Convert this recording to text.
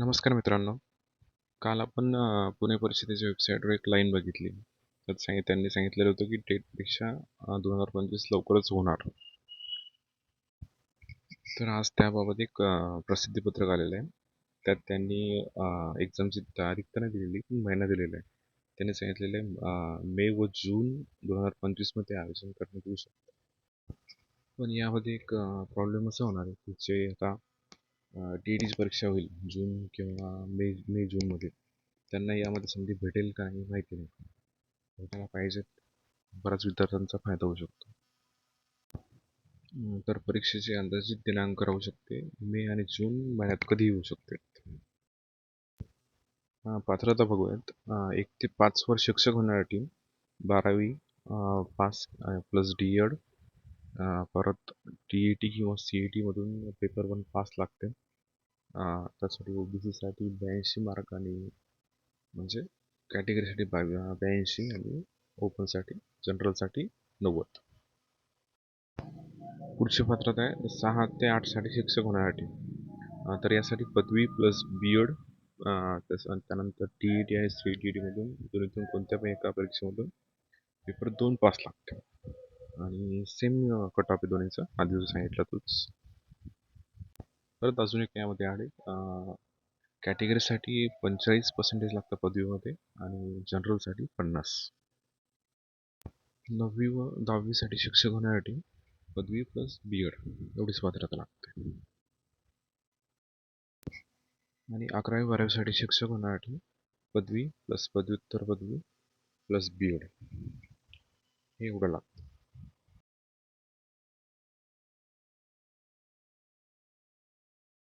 नमस्कार मित्रांनो. काल आपण पुणे परिषदेच्या वेबसाईटवर एक लाईन बघितली. त्यात सांगित त्यांनी सांगितलेलं होतं की डेटपेक्षा दोन हजार पंचवीस लवकरच होणार. तर आज त्याबाबत एक प्रसिद्धीपत्रक आलेलं आहे. त्यात त्यांनी एक्झामची तारीख तर नाही दिलेली पण महिना दिलेला आहे. त्यांनी सांगितलेलं आहे मे व जून दोन हजार पंचवीसमध्ये आयोजन करण्यात येऊ शकतं. पण यामध्ये एक प्रॉब्लेम असं होणार आहे की जे आता टी ई टीची परीक्षा होईल जून किंवा मे मे जूनमध्ये त्यांना यामध्ये संधी भेटेल का नाही माहिती नाही. त्यांना पाहिजे बऱ्याच विद्यार्थ्यांचा फायदा होऊ शकतो. तर परीक्षेचे अंदाजित दिनांक राहू शकते. मे आणि जून महिन्यात कधीही होऊ शकते? पात्रता बघूयात. एक ते पाच वर शिक्षक होण्यासाठी बारावी पास प्लस डी एड परत टी ई टी किंवा सी ई टीमधून पेपर वन पास लागते. त्यासाठी ओ बी सीसाठी ब्याऐंशी मार्क आणि म्हणजे कॅटेगरीसाठी बावी ब्याऐंशी आणि ओपनसाठी जनरलसाठी नव्वद. पुढची पात्रता आहे सहा ते आठसाठी शिक्षक होण्यासाठी. तर यासाठी पदवी प्लस बी एड तसं त्यानंतर टी ई टी आणि सी टी टीमधून दोन्हीतून कोणत्या पण एका परीक्षेमधून पेपर दोन पास लागते. आणि सेम कट ऑफ आहे दोन्हीचा. आधी जो सांगितला तोच. परत अजून एक यामध्ये आहे. कॅटेगरीसाठी पंचेचाळीस पर्सेंटेज लागतं पदवीमध्ये आणि जनरलसाठी पन्नास. नववी व दहावीसाठी शिक्षक होण्यासाठी पदवी प्लस बी एड एवढीच पात्रता लागते. आणि अकरावी बारावीसाठी शिक्षक होण्यासाठी पदवी प्लस पदव्युत्तर पदवी प्लस बी एड हे एवढं लागतं.